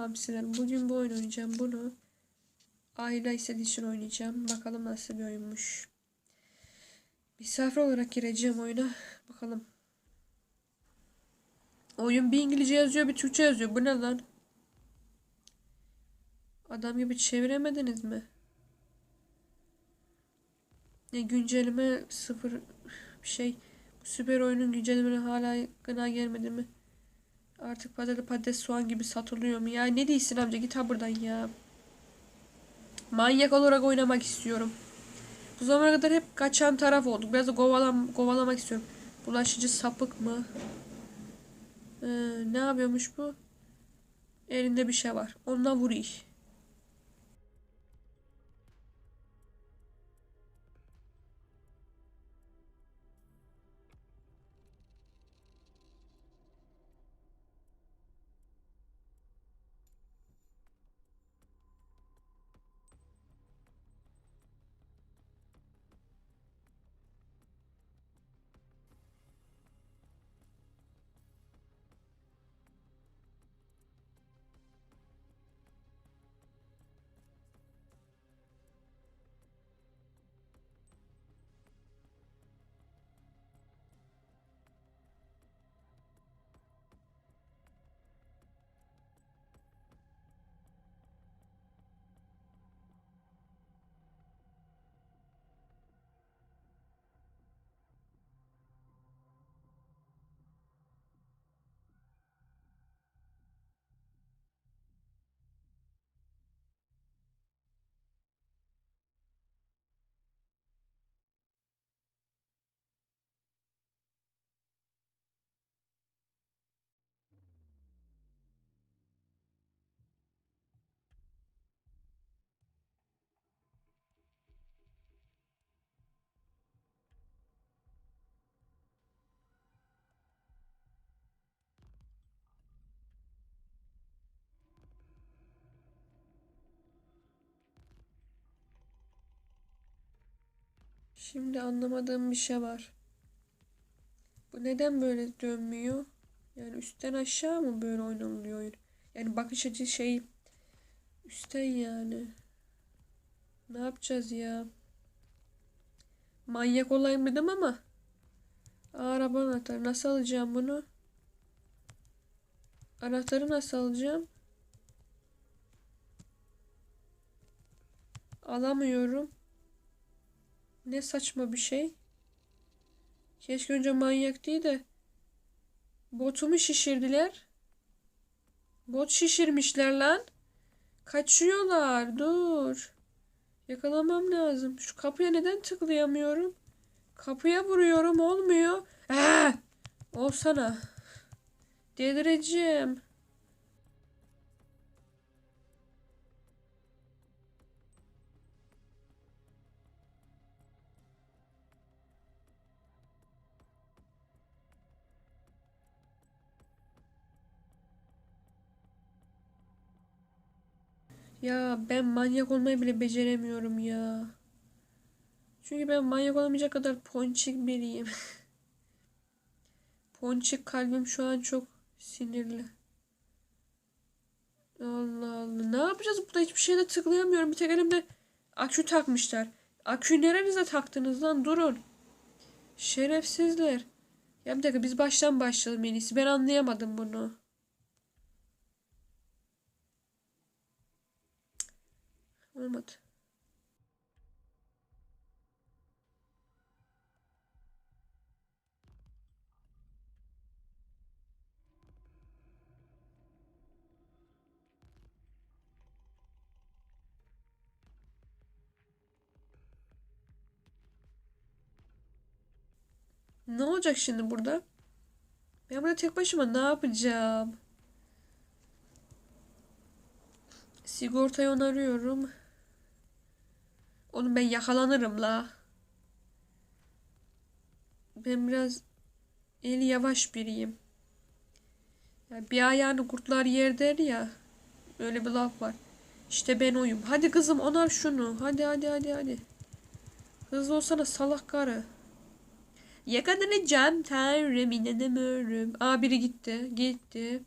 hamsiler. Bugün bu oyun oynayacağım. Bunu istediği için oynayacağım. Bakalım nasıl bir oyunmuş. Misafir olarak gireceğim oyuna. Bakalım. Oyun bir İngilizce yazıyor bir Türkçe yazıyor. Bu ne lan? Adam gibi çeviremediniz mi? Ne güncelleme sıfır bir şey. Süper oyunun güncellemeleri hala gına gelmedi mi? Artık patates, patates soğan gibi satılıyor mu? Ya ne değilsin amca git ha buradan ya. Manyak olarak oynamak istiyorum. Bu zamana kadar hep kaçan taraf olduk. Biraz da kovalam kovalamak istiyorum. Bulaşıcı sapık mı? Ee, ne yapıyormuş bu? Elinde bir şey var. Onunla vuruyor. Şimdi anlamadığım bir şey var. Bu neden böyle dönmüyor? Yani üstten aşağı mı böyle oynanılıyor? Yani bakış açı şey üstten yani. Ne yapacağız ya? Manyak olayım dedim ama. Araba anahtarı. Nasıl alacağım bunu? Anahtarı nasıl alacağım? Alamıyorum. Ne saçma bir şey. Keşke önce manyak değil de botumu şişirdiler. Bot şişirmişler lan. Kaçıyorlar. Dur. Yakalamam lazım. Şu kapıya neden tıklayamıyorum? Kapıya vuruyorum olmuyor. Aa! Olsana. Delireceğim. Ya ben manyak olmayı bile beceremiyorum ya. Çünkü ben manyak olamayacak kadar ponçik biriyim. ponçik kalbim şu an çok sinirli. Allah Allah. Ne yapacağız burada? Hiçbir şeyde tıklayamıyorum. Bir tek elimde akü takmışlar. Akü nerenize taktınız lan? Durun. Şerefsizler. Ya bir dakika biz baştan başlayalım en iyisi. Ben anlayamadım bunu. Olmadı. Ne olacak şimdi burada? Ben burada tek başıma ne yapacağım? Sigortayı onarıyorum. Oğlum ben yakalanırım la. Ben biraz eli yavaş biriyim. Ya bir ayağını kurtlar yer der ya. Öyle bir laf var. İşte ben oyum. Hadi kızım onar şunu. Hadi hadi hadi hadi. Hızlı olsana salak karı. Yakalanacağım tanrım inanamıyorum. Aa biri gitti. Gitti.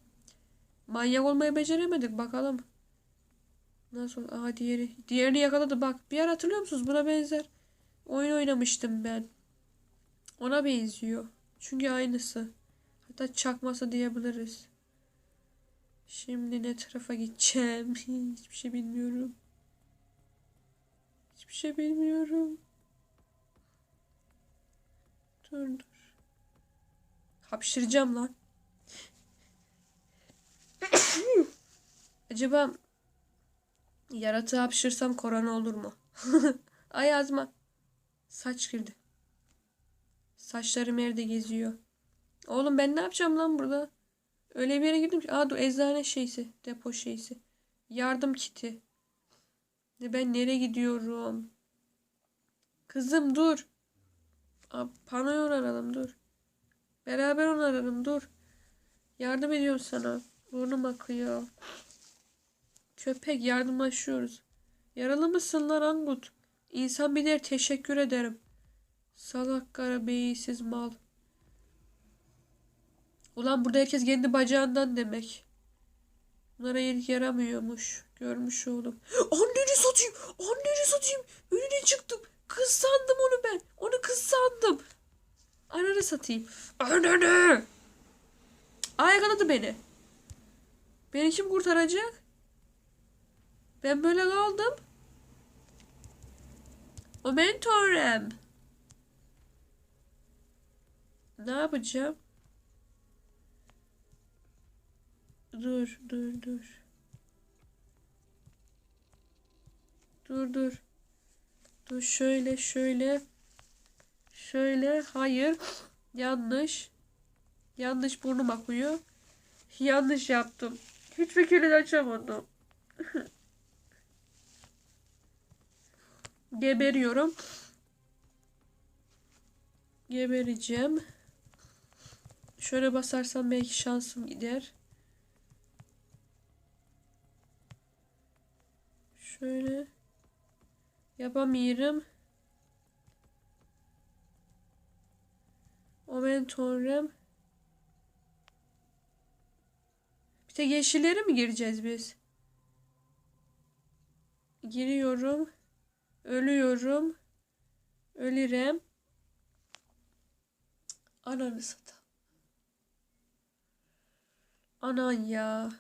Manyak olmayı beceremedik bakalım. Nasıl? Aa diğeri. Diğerini yakaladı bak. Bir yer hatırlıyor musunuz? Buna benzer. Oyun oynamıştım ben. Ona benziyor. Çünkü aynısı. Hatta çakması diyebiliriz. Şimdi ne tarafa gideceğim? Hiçbir şey bilmiyorum. Hiçbir şey bilmiyorum. Dur dur. Hapşıracağım lan. Acaba yaratığı hapşırsam korona olur mu? Ay azma. Saç girdi. Saçlarım yerde geziyor. Oğlum ben ne yapacağım lan burada? Öyle bir yere girdim ki. Aa dur eczane şeysi. Depo şeysi. Yardım kiti. Ne ben nereye gidiyorum? Kızım dur. Aa, panoyu onaralım dur. Beraber onaralım dur. Yardım ediyorum sana. Burnum akıyor. Köpek yardımlaşıyoruz. Yaralı mısın lan Angut? İnsan bir der teşekkür ederim. Salak kara beyinsiz mal. Ulan burada herkes kendi bacağından demek. Bunlara yenik yaramıyormuş. Görmüş oğlum. Anneni satayım. Anneni satayım. Önüne çıktım. Kız sandım onu ben. Onu kız sandım. Ananı satayım. Ananı. Yakaladı beni. Beni kim kurtaracak? Ben böyle kaldım. O mentorem. Ne yapacağım? Dur, dur, dur. Dur, dur. Dur şöyle, şöyle. Şöyle, hayır. Yanlış. Yanlış burnum akıyor. Yanlış yaptım. Hiçbir kilit açamadım. Geberiyorum. Gebereceğim. Şöyle basarsam belki şansım gider. Şöyle. Yapamıyorum. Aman tanrım. Bir tek yeşillere mi gireceğiz biz? Giriyorum. Ölüyorum. Ölürüm. Ananı satan. Anan ya.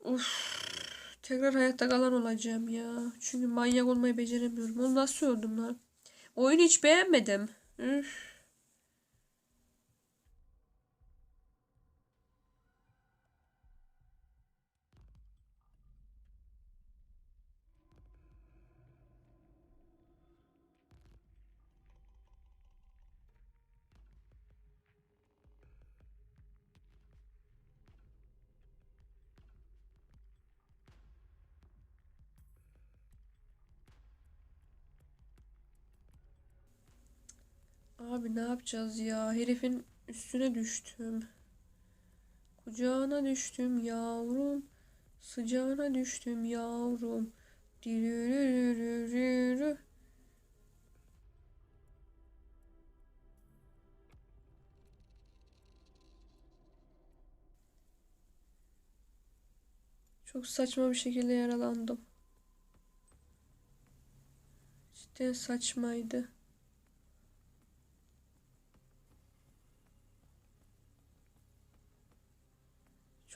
Uf. Tekrar hayatta kalan olacağım ya. Çünkü manyak olmayı beceremiyorum. Onu nasıl öldüm lan? Oyunu hiç beğenmedim. Üf. Abi ne yapacağız ya? Herifin üstüne düştüm. Kucağına düştüm yavrum. Sıcağına düştüm yavrum. Dirürürürürü. Çok saçma bir şekilde yaralandım. Cidden saçmaydı.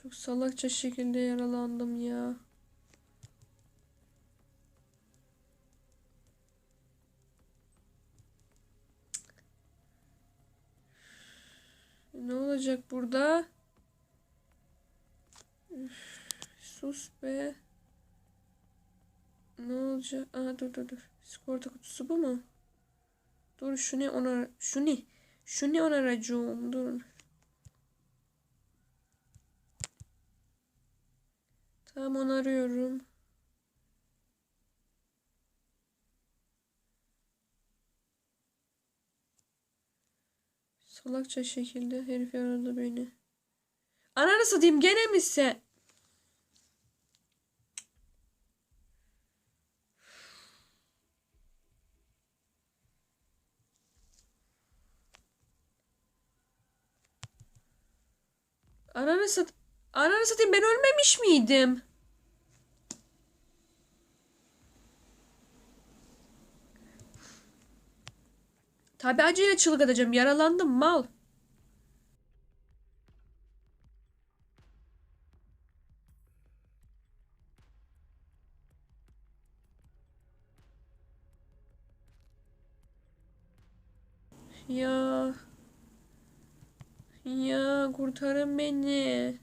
Çok salakça şekilde yaralandım ya. Ne olacak burada? Üf, sus be. Ne olacak? Aa dur dur dur. Sigorta kutusu bu mu? Dur şunu ona şunu şunu onaracağım. Dur. Tamam onu arıyorum. Salakça şekilde herif aradı beni. Ananı satayım gene mi sen? Ananı sat... Ananı satayım ben ölmemiş miydim? Tabi acıyla çığlık atacağım. Yaralandım mal. Ya. Ya kurtarın beni.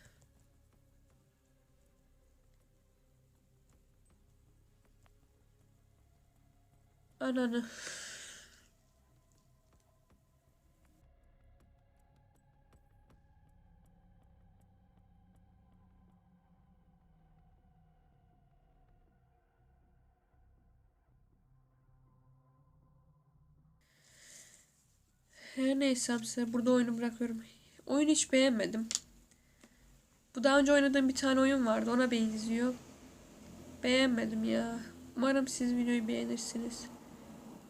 Ananı. Her neyse size burada oyunu bırakıyorum. Oyunu hiç beğenmedim. Bu daha önce oynadığım bir tane oyun vardı. Ona benziyor. Beğenmedim ya. Umarım siz videoyu beğenirsiniz.